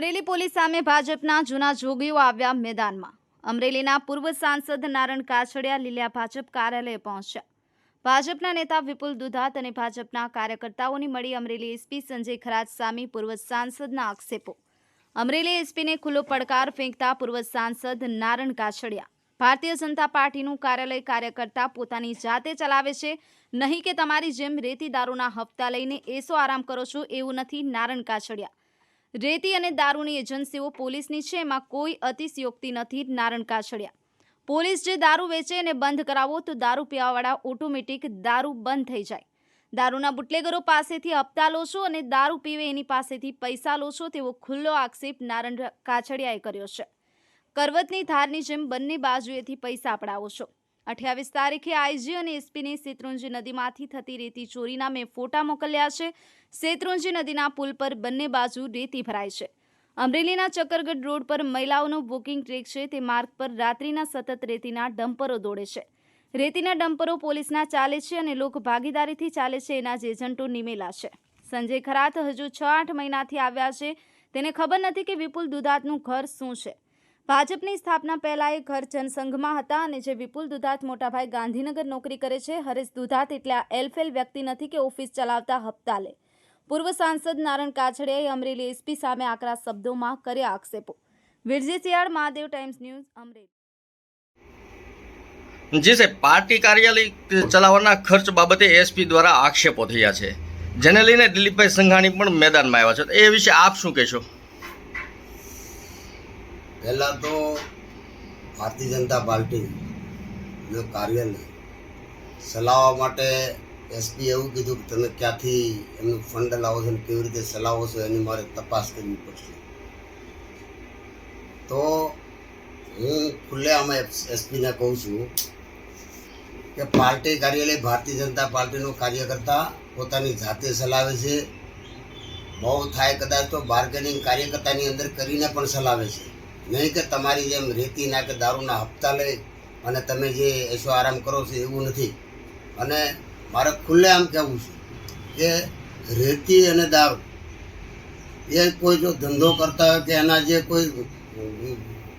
Amreli police સામે ભાજપના જૂના જોગીઓ આવ્યા મેદાનમાં. અમરેલીના પૂર્વ સાંસદ નારણ કાછડિયા લીલિયા ભાજપ કાર્યાલય પહોંચ્યા. ભાજપના નેતા વિપુલ દુધાત અને ભાજપના કાર્યકર્તાઓની મળી અમરેલી એસપી સંજય ખરાજ સામે પૂર્વ સાંસદના આક્ષેપો. અમરેલી એસપીને ખુલ્લો પડકાર ફેંકતા પૂર્વ સાંસદ નારણ કાછડિયા. ભારતીય જનતા પાર્ટીનું કાર્યાલય કાર્યકર્તા પોતાની જાતે ચલાવે છે, નહીં કે તમારી જેમ રેતી દારૂના હપ્તા લઈને એસો આરામ કરો છો એવું નથી નારણ કાછડિયા. રેતી અને દારૂની એજન્સીઓ પોલીસની છે, એમાં કોઈ અતિશયોક્તિ નથી, નારણ કાછડિયા. પોલીસ જે દારૂ વેચે એને બંધ કરાવો, તો દારૂ પીવાવાળા ઓટોમેટિક દારૂ બંધ થઈ જાય. દારૂના બુટલેગરો પાસેથી હપ્તા લો છો અને દારૂ પીવે એની પાસેથી પૈસા લો છો તેવો ખુલ્લો આક્ષેપ નારણ કાછડિયાએ કર્યો છે. કરવતની ધારની જેમ બંને બાજુએથી પૈસા પડાવો છો. અઠ્યાવીસ તારીખે આઈજી અને એસપીને શેત્રુંજી નદીમાંથી થતી રેતી ચોરીના મેં ફોટા મોકલ્યા છે. શેત્રુંજી નદીના પુલ પર બંને બાજુ રેતી ભરાય છે. અમરેલીના ચક્કરગઢ રોડ પર મહિલાઓનો બુકિંગ ટ્રેક છે. તે માર્ગ પર રાત્રિના સતત રેતીના ડમ્પરો દોડે છે. રેતીના ડમ્પરો પોલીસના ચાલે છે અને લોક ભાગીદારીથી ચાલે છે. એના જ એજન્ટો નિમેલા છે. સંજય ખરાત હજુ છ આઠ મહિનાથી આવ્યા છે. તેને ખબર નથી કે વિપુલ દુધાતનું ઘર શું છે. ભાજપની સ્થાપના પહેલા એ ઘર જનસંઘમાં હતા અને જે વિપુલ દુધાત મોટાભાઈ ગાંધીનગર નોકરી કરે છે, હરેશ દુધાત એટલે આ એલફેલ વ્યક્તિ નથી કે ઓફિસ ચલાવતા હપ્તા લે પૂર્વ સાંસદ નારણ કાછડિયાએ અમરેલી એસપી સામે આકરા શબ્દોમાં કર્યા આક્ષેપો. Virji Siyal Mahadev Times News, Amreli. જી સાહેબ પાર્ટી કાર્યાલય ચલાવવાના ખર્ચ બાબતે એસપી દ્વારા આક્ષેપો થયા છે. જેને લઈને દિલીપભાઈ સંઘાણી પણ મેદાનમાં આવ્યા છે. એ વિશે આપ શું કહેશો? પહેલાં તો ભારતીય જનતા પાર્ટીનું કાર્યને ચલાવવા માટે એસપી એવું કીધું કે તમે ક્યાંથી એમનું ફંડ લાવો છો અને કેવી રીતે ચલાવો છો એની મારે તપાસ કરવી પડશે. તો હું ખુલ્લે આમાં એસપીને કહું છું કે પાર્ટી કાર્યાલય ભારતીય જનતા પાર્ટીનો કાર્યકર્તા પોતાની જાતે ચલાવે છે. બહુ થાય કદાચ તો બાર્ગેનિંગ કાર્યકર્તાની અંદર કરીને પણ ચલાવે છે. નહીં કે તમારી જેમ રેતીના કે દારૂના હપ્તા લઈ અને તમે જે એસો આરામ કરો છો એવું નથી. અને મારે ખુલ્લે આમ કહેવું છે કે રેતી અને દારૂ એ કોઈ જો ધંધો કરતા હોય કે એના જે કોઈ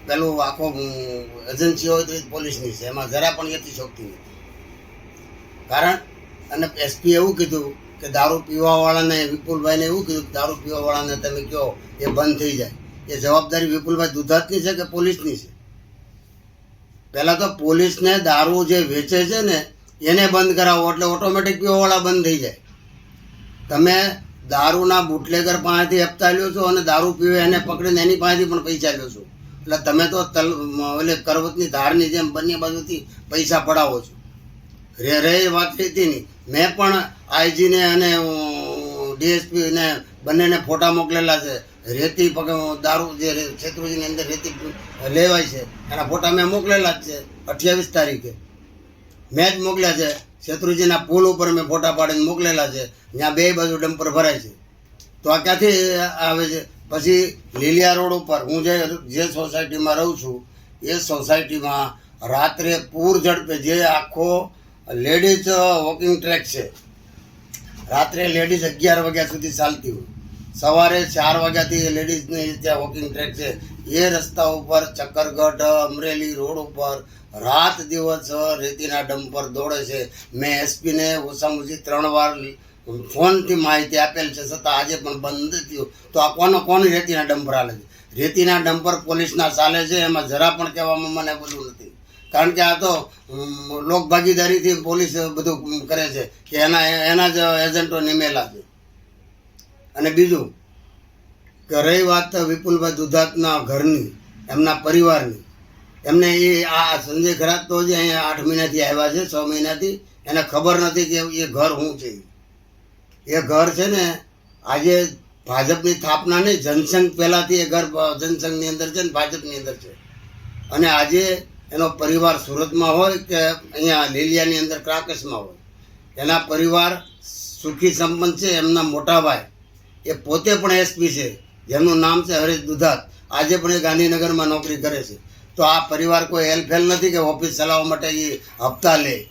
પેલું આખો એજન્સી હોય તો પોલીસની છે. એમાં જરા પણ એથી શોખતી નથી. કારણ અને એસપી એવું કીધું કે દારૂ પીવાવાળાને વિપુલભાઈને એવું કીધું કે દારૂ પીવાવાળાને તમે કહો એ બંધ થઈ જાય. એ જવાબદારી વિપુલભાઈ દુધાતની છે કે પોલીસની છે? પહેલાં તો પોલીસને દારૂ જે વેચે છે ને, એને બંધ કરાવો, એટલે ઓટોમેટિક પીવાવાળા બંધ થઈ જાય. તમે દારૂના બુટલેગર પાસેથી હપ્તા લ્યો છો અને દારૂ પીવે એને પકડીને એની પાસેથી પણ પૈસા લ્યો છો. એટલે તમે તો તલ એટલે કરવતની ધારની જેમ બંને બાજુથી પૈસા પડાવો છો. રે રે વાત હતી નહીં. મેં પણ આઈજીને અને ડીએસપીને બંનેને ફોટા મોકલેલા છે. રેતી પગ, દારૂ જે શેત્રુજીની અંદર રેતી લેવાય છે, એના ફોટા મેં મોકલેલા જ છે, અઠ્યાવીસ તારીખે. મેં જ મોકલ્યા છે, શેત્રુજીના પુલ ઉપર મેં ફોટા પાડીને મોકલેલા છે, ત્યાં બે બાજુ ડમ્પર ભરાય છે. તો આ ક્યાંથી આવે છે? પછી લીલિયા રોડ ઉપર, હું જે જે સોસાયટીમાં રહું છું, એ સોસાયટીમાં રાત્રે પૂર ઝડપે જે આખો લેડીઝ વોકિંગ ટ્રેક છે, રાત્રે લેડીઝ અગિયાર વાગ્યા સુધી ચાલતી હોય. સવારે ચાર વાગ્યાથી લેડીઝની ત્યાં વોકિંગ ટ્રેક છે. એ રસ્તા ઉપર ચક્કરગઢ, અમરેલી રોડ ઉપર રાત દિવસ રેતીના ડમ્પર દોડે છે. મેં એસપીને ઓછામાં ઓછી ત્રણ વાર ફોનથી માહિતી આપેલ છે, છતાં આજે પણ બંધ થયું. તો આ કોનો કોણ રેતીના ડમ્પર હાલે છે? રેતીના ડમ્પર પોલીસના ચાલે છે, એમાં જરા પણ કહેવામાં મને બધું નથી. કારણ કે આ તો લોકભાગીદારીથી લોક ભાગીદારીથી પોલીસ બધું કરે છે, કે એના એના જ એજન્ટો નિમેલા છે. અને બીજું કે રહી વાત વિપુલભાઈ દુધાતના ઘરની, એમના પરિવારની. એમને એ આ સંજય ખરાત તો જે અહીંયા આઠ મહિનાથી આવ્યા છે, છ મહિનાથી. એને ખબર નથી કે એ ઘર શું છે. એ ઘર છે ને, આજે ભાજપની સ્થાપના નહીં, જનસંઘ પહેલાંથી એ ઘર જનસંઘની અંદર છે ને, ભાજપની અંદર છે. અને આજે એનો પરિવાર સુરતમાં હોય કે અહીંયા લીલિયાની અંદર ક્રાકસમાં હોય. એના પરિવાર સુખી સંપન્ન છે, એમના મોટા ભાઈ. એ પોતે પણ એસપી છે. જેમનું નામ છે હરેશ દુધાત. આજે પણ એ ગાંધીનગરમાં નોકરી કરે છે. તો આ પરિવાર કોઈ હેલ્પફેલ નથી કે ઓફિસ ચલાવવા માટે એ હપ્તા લે.